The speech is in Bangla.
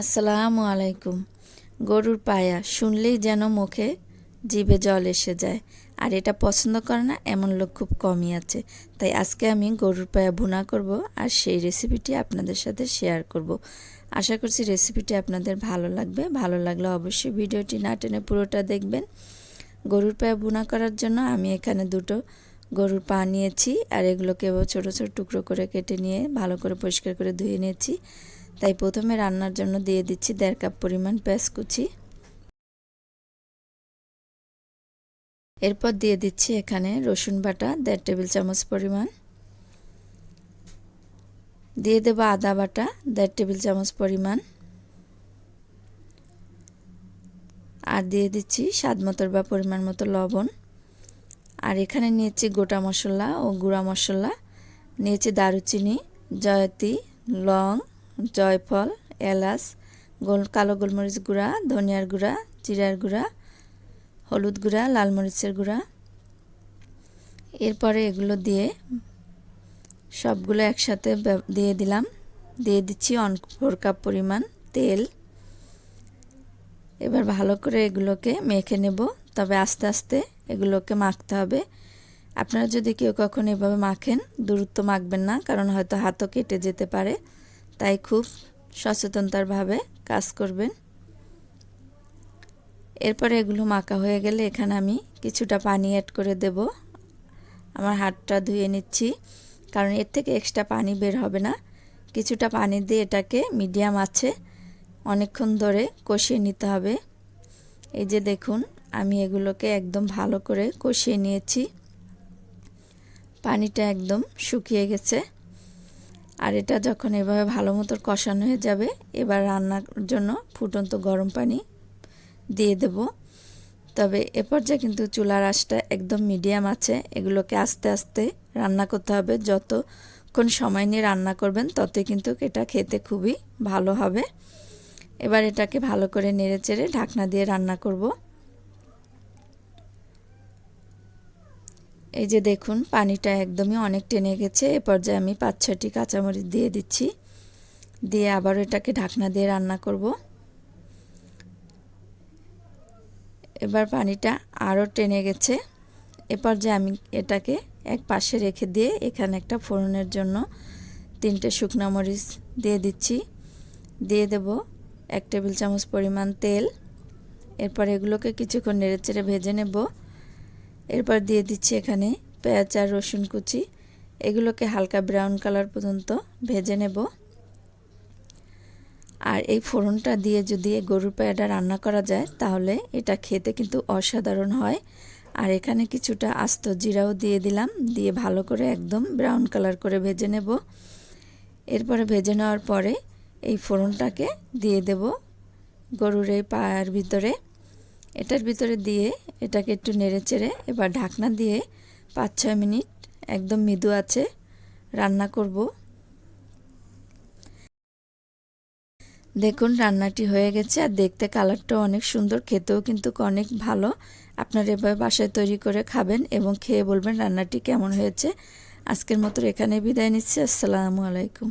আসসালামু আলাইকুম। গরুর পায়া শুনলেই যেন মুখে জিভে জল এসে যায়। আর এটা পছন্দ করে না, এমন লোক খুব কমই আছে। তাই আজকে আমি গরুর পায়া ভুনা করব আর সেই রেসিপিটি আপনাদের সাথে শেয়ার করব। আশা করছি রেসিপিটি আপনাদের ভালো লাগবে। ভালো লাগলে অবশ্যই ভিডিওটি না টেনে পুরোটা দেখবেন। গরুর পায়া ভুনা করার জন্য আমি এখানে দুটো গরুর পা নিয়েছি আর এগুলোকে ছোটো ছোটো টুকরো করে কেটে নিয়ে ভালো করে পরিষ্কার করে ধুয়ে নিয়েছি। তাই প্রথমে রান্নার জন্য দিয়ে দিচ্ছি দেড় কাপ পরিমাণ পেঁয়াজ কুচি এরপর দিয়ে দিচ্ছি এখানে রসুন বাটা, দেড় টেবিল চামচ পরিমাণ। দিয়ে দেবো আদা বাটা, দেড় টেবিল চামচ পরিমাণ। আর দিয়ে দিচ্ছি স্বাদ মতোর বা পরিমাণ মতো লবণ। আর এখানে নিয়েছি গোটা মশলা ও গুঁড়া মশলা। নিয়েছি দারুচিনি, জয়তি, লং জয়ফল, এলাচ, গোল, কালো গোলমরিচ গুঁড়া, ধনিয়ার গুঁড়া, জিরার গুঁড়া, হলুদ গুঁড়া, লাল মরিচের গুঁড়া। এরপরে এগুলো দিয়ে সবগুলো একসাথে দিয়ে দিলাম। দিয়ে দিচ্ছি অন, ফোর কাপ পরিমাণ তেল। এবার ভালো করে এগুলোকে মেখে নেব, তবে আস্তে আস্তে এগুলোকে মাখতে হবে। আপনারা যদি কেউ কখনো এভাবে মাখেন, দূরত্ব মাখবেন না, কারণ হয়তো হাতও কেটে যেতে পারে। তাই খুব সচেতনতারভাবে কাজ করবেন। এরপরে এগুলো মাখা হয়ে গেলে এখানে আমি কিছুটা পানি অ্যাড করে দেব। আমার হাতটা ধুয়ে নিচ্ছি, কারণ এর থেকে এক্সট্রা পানি বের হবে না। কিছুটা পানি দিয়ে এটাকে মিডিয়াম আছে, অনেকক্ষণ ধরে কষিয়ে নিতে হবে। এই যে দেখুন, আমি এগুলোকে একদম ভালো করে কষিয়ে নিয়েছি। পানিটা একদম শুকিয়ে গেছে। আর এটা যখন এভাবে ভালো মতো কষানো হয়ে যাবে, এবার রান্নার জন্য ফুটন্ত গরম পানি দিয়ে দেব। তবে এ পর্যায়ে কিন্তু চুলার আঁচটা একদম মিডিয়াম আছে, এগুলোকে আস্তে আস্তে রান্না করতে হবে। যতক্ষণ সময় নিয়ে রান্না করবেন, ততই কিন্তু এটা খেতে খুবই ভালো হবে। এবার এটাকে ভালো করে নেড়ে চেড়ে ঢাকনা দিয়ে রান্না করব। এই যে দেখুন, পানিটা একদমই অনেক টেনে গেছে। এ পর্যায়ে আমি পাঁচ ছটি কাঁচামরিচ দিয়ে দিচ্ছি। দিয়ে আবার এটাকে ঢাকনা দিয়ে রান্না করব। এবার পানিটা আরও টেনে গেছে। এ পর্যায়ে আমি এটাকে এক পাশে রেখে দিয়ে এখানে একটা ফোড়নের জন্য তিনটে শুকনো মরিচ দিয়ে দিচ্ছি। দিয়ে দেব এক টেবিল চামচ পরিমাণ তেল। এরপর এগুলোকে কিছুক্ষণ নেড়ে চেড়ে ভেজে নেব। এরপর দিয়ে দিচ্ছি এখানে পেঁয়াজ আর রসুন কুচি। এগুলোকে হালকা ব্রাউন কালার পর্যন্ত ভেজে নেব। আর এই ফোড়নটা দিয়ে যদি গরুর পায়াটা রান্না করা যায়, তাহলে এটা খেতে কিন্তু অসাধারণ হয়। আর এখানে কিছুটা আস্ত জিরাও দিয়ে দিলাম, দিয়ে ভালো করে একদম ব্রাউন কালার করে ভেজে নেব। এরপরে ভেজে নেওয়ার পরে এই ফোড়নটাকে দিয়ে দেব গরুর এই পায়ের ভিতরে। এটার ভিতরে দিয়ে এটাকে একটু নেড়ে চেড়ে এবার ঢাকনা দিয়ে পাঁচ ছয় মিনিট একদম মৃদু আছে রান্না করব। দেখুন রান্নাটি হয়ে গেছে আর দেখতে কালারটাও অনেক সুন্দর, খেতেও কিন্তু অনেক ভালো। আপনারা এভাবে বাসায় তৈরি করে খাবেন এবং খেয়ে বলবেন রান্নাটি কেমন হয়েছে। আজকের মতো এখানে বিদায় নিচ্ছি। আসসালামু আলাইকুম।